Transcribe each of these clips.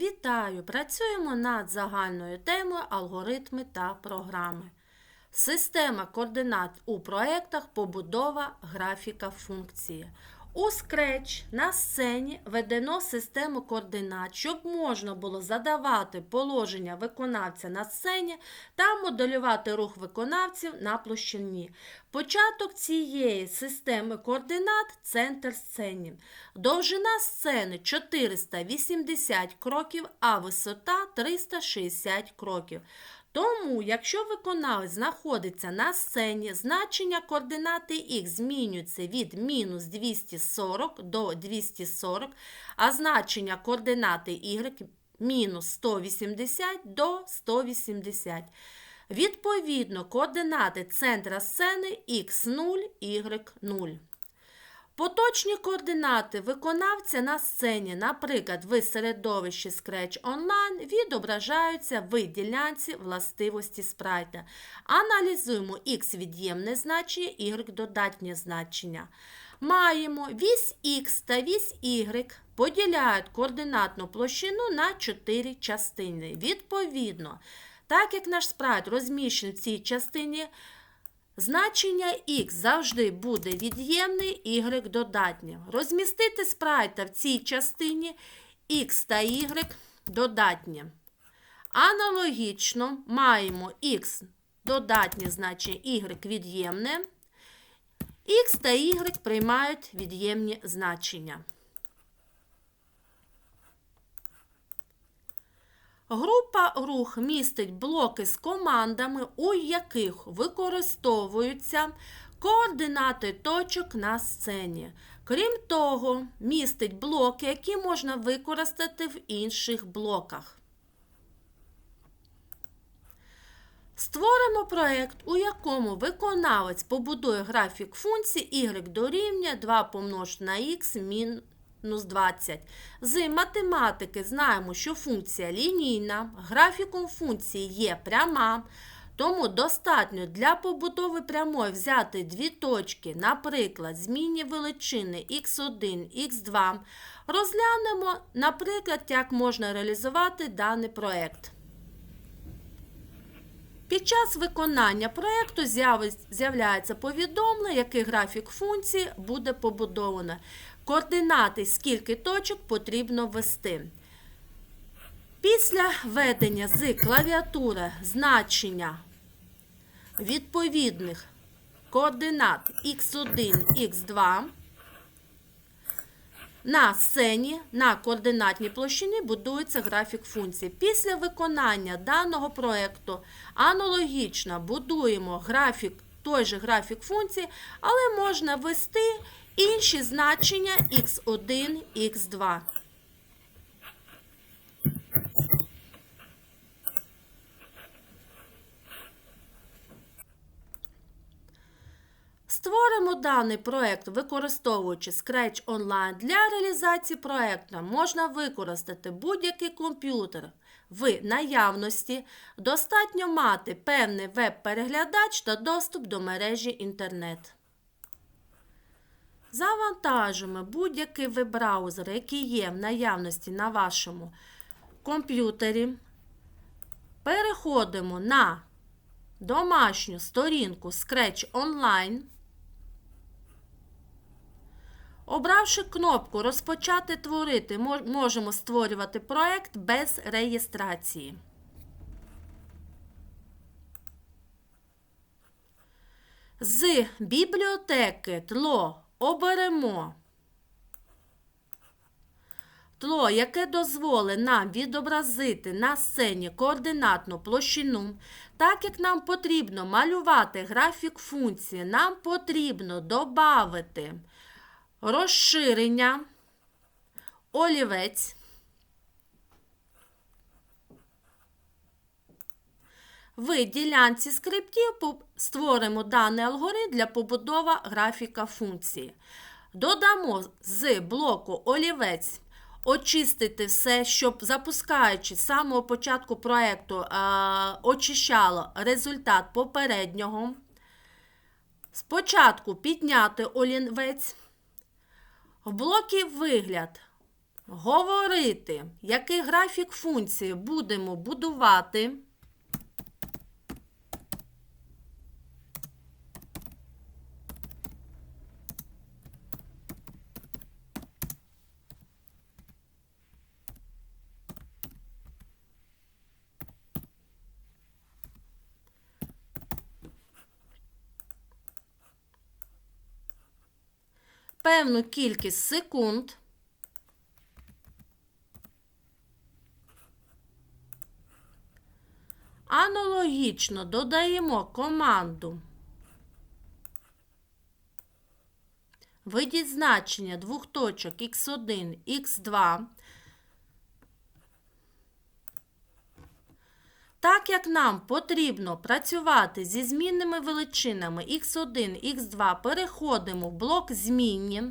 Вітаю! Працюємо над загальною темою алгоритми та програми. Система координат у проєктах побудова графіка функції. У Scratch на сцені введено систему координат, щоб можна було задавати положення виконавця на сцені та моделювати рух виконавців на площині. Початок цієї системи координат центр сцені. Довжина сцени 480 кроків, а висота 360 кроків. Тому, якщо виконавець знаходиться на сцені, значення координати х змінюється від мінус 240 до 240, а значення координати y мінус 180 до 180. Відповідно, координати центра сцени x0, y0. Поточні координати виконавця на сцені, наприклад, в середовищі Scratch Online, відображаються в ділянці властивості спрайта. Аналізуємо x від'ємне значення, y додатнє значення. Маємо вісь X та вісь Y поділяють координатну площину на 4 частини. Відповідно, так як наш спрайт розміщений в цій частині, Значення х завжди буде від'ємне, y додатнє. Розмістити спрайта в цій частині x та y додатнє. Аналогічно маємо x додатнє значення y від'ємне, x та y приймають від'ємні значення. Група рух містить блоки з командами, у яких використовуються координати точок на сцені. Крім того, містить блоки, які можна використати в інших блоках. Створимо проєкт, у якому виконавець побудує графік функції y дорівнює 2 помножити на x мінус мінус 20. З математики знаємо, що функція лінійна, графіком функції є пряма, тому достатньо для побудови прямої взяти дві точки, наприклад, змінні величини x1, x2. Розглянемо, наприклад, як можна реалізувати даний проєкт. Під час виконання проєкту з'являється повідомлення, який графік функції буде побудовано. Координати, скільки точок потрібно ввести. Після введення з клавіатури значення відповідних координат x1, x2 на сцені на координатній площині будується графік функції. Після виконання даного проєкту аналогічно будуємо графік, той же графік функції, але можна ввести інші значення x1, x2. Створимо даний проєкт, використовуючи Scratch Online. Для реалізації проєкту можна використати будь-який комп'ютер в наявності. Достатньо мати певний веб-переглядач та доступ до мережі інтернет. Завантажимо будь-який веб-браузер, який є в наявності на вашому комп'ютері. Переходимо на домашню сторінку Scratch Online. Обравши кнопку Розпочати творити, можемо створювати проєкт без реєстрації. З бібліотеки тло оберемо тло, яке дозволить нам відобразити на сцені координатну площину. Так як нам потрібно малювати графік функції, нам потрібно додати розширення, олівець. В ділянці скриптів створимо даний алгоритм для побудови графіка функції. Додамо з блоку олівець очистити все, щоб запускаючи з самого початку проєкту, очищало результат попереднього. Спочатку підняти олівець. В блокі вигляд говорити, який графік функції будемо будувати. Певну кількість секунд. Аналогічно додаємо команду. Видіть значення двох точок x1, x2. Так як нам потрібно працювати зі змінними величинами x1, x2, переходимо в блок змінні,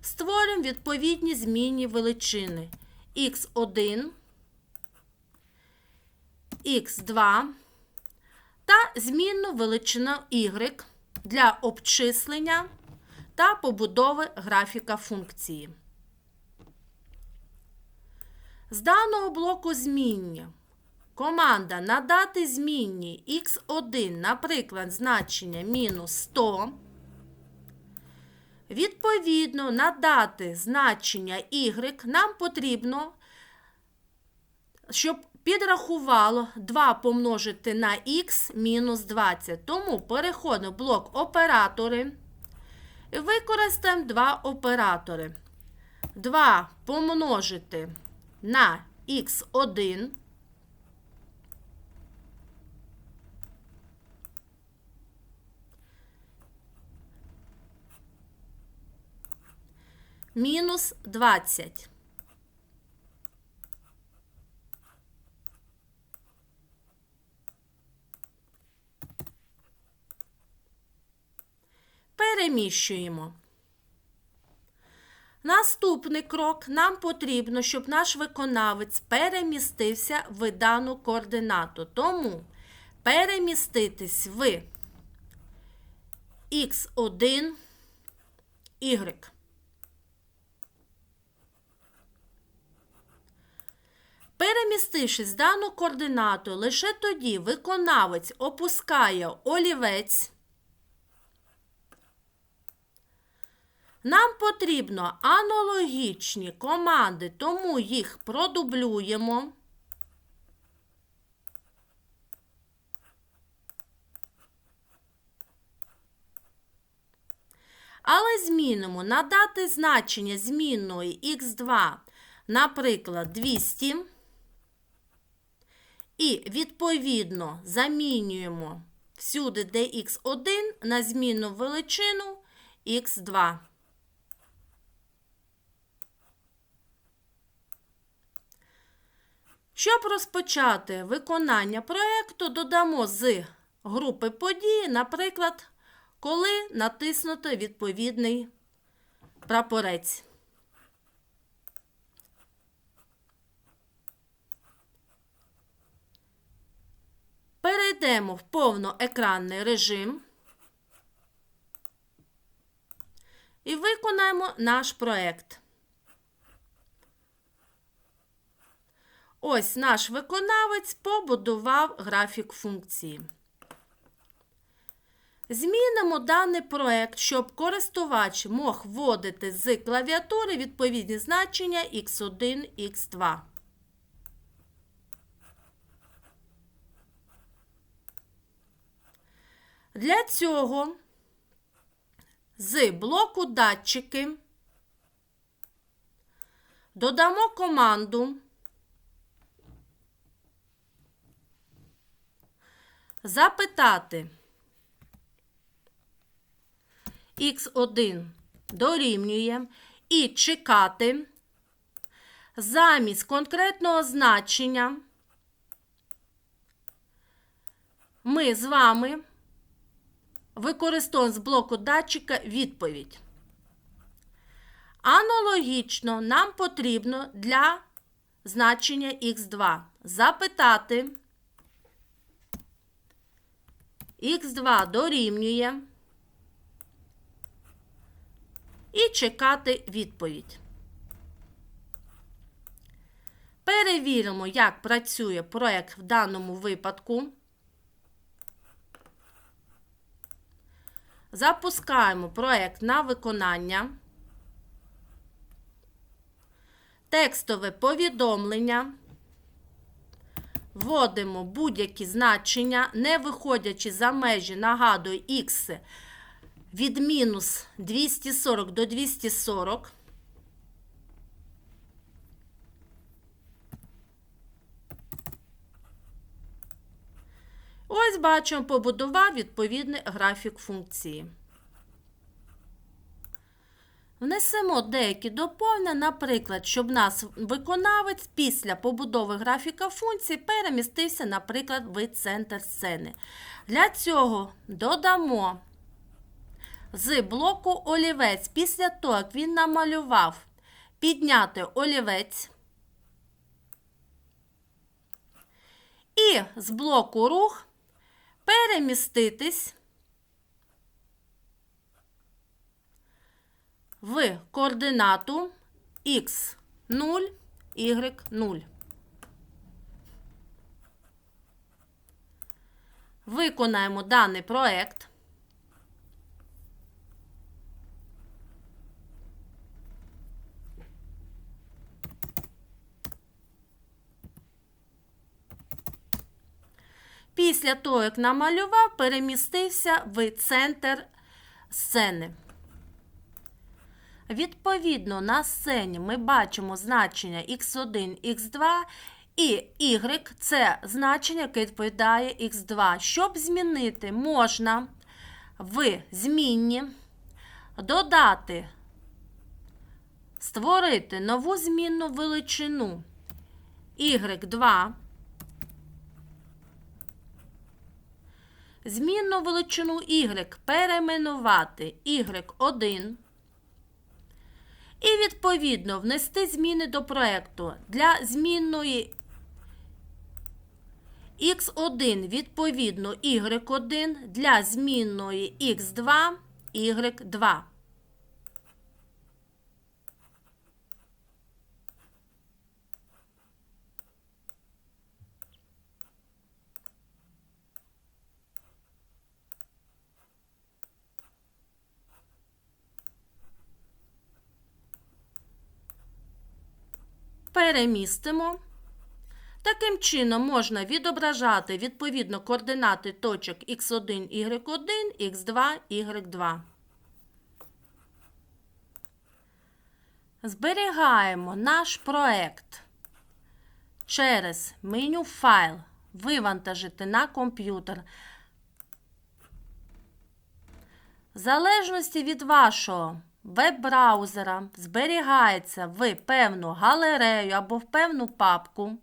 створюємо відповідні змінні величини x1, x2 та змінну величину y для обчислення та побудови графіка функції. З даного блоку зміння команда надати змінні x1, наприклад, значення мінус 100. Відповідно, надати значення y нам потрібно, щоб підрахувало 2 помножити на х мінус 20. Тому переходимо в блок оператори. І використаємо два оператори. 2 помножити на х1. Мінус 20. Переміщуємо. Наступний крок нам потрібно, щоб наш виконавець перемістився в дану координату. Тому переміститись в x1 y. Перемістившись дану координату, лише тоді виконавець опускає олівець. Нам потрібно аналогічні команди, тому їх продублюємо. Але змінимо надати значення змінної х2, наприклад, 200. І відповідно замінюємо всюди, де х1 на змінну величину х2. Щоб розпочати виконання проєкту, додамо з групи події, наприклад, коли натиснуто відповідний прапорець. Перейдемо в повноекранний режим і виконаємо наш проєкт. Ось наш виконавець побудував графік функції. Змінимо даний проєкт, щоб користувач мог вводити з клавіатури відповідні значення x1, x2. Для цього з блоку датчики додамо команду запитати х1 дорівнює і чекати замість конкретного значення ми з вами використовуємо з блоку датчика відповідь. Аналогічно нам потрібно для значення х2 запитати х2 дорівнює і чекати відповідь. Перевіримо, як працює проект в даному випадку. Запускаємо проект на виконання. Текстове повідомлення. Вводимо будь-які значення, не виходячи за межі, нагадую, х від мінус 240 до 240. Ось бачимо, побудував відповідний графік функції. Внесемо деякі доповнення, наприклад, щоб нас виконавець після побудови графіка функції перемістився, наприклад, в центр сцени. Для цього додамо з блоку олівець, після того, як він намалював, підняти олівець. І з блоку рух переміститись в координату x0, y0. Виконаємо даний проект. Після того, як намалював, перемістився в центр сцени. Відповідно, на сцені ми бачимо значення x1, x2 і y це значення, яке відповідає x2. Щоб змінити, можна в змінні додати, створити нову змінну величину y2. Змінну величину y перейменувати y1. І, відповідно, внести зміни до проєкту. Для змінної x1, відповідно, y1, для змінної x2, y2. Перемістимо. Таким чином можна відображати відповідно координати точок x1, y1, x2, y2. Зберігаємо наш проект через меню Файл, вивантажити на комп'ютер. В залежності від вашого веб-браузера зберігається в певну галерею або в певну папку,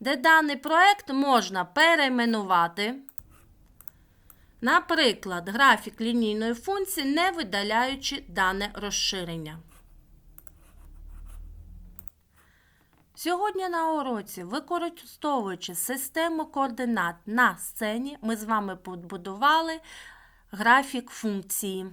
де даний проект можна перейменувати. Наприклад, графік лінійної функції, не видаляючи дане розширення. Сьогодні на уроці, використовуючи систему координат на сцені, ми з вами побудували графік функції.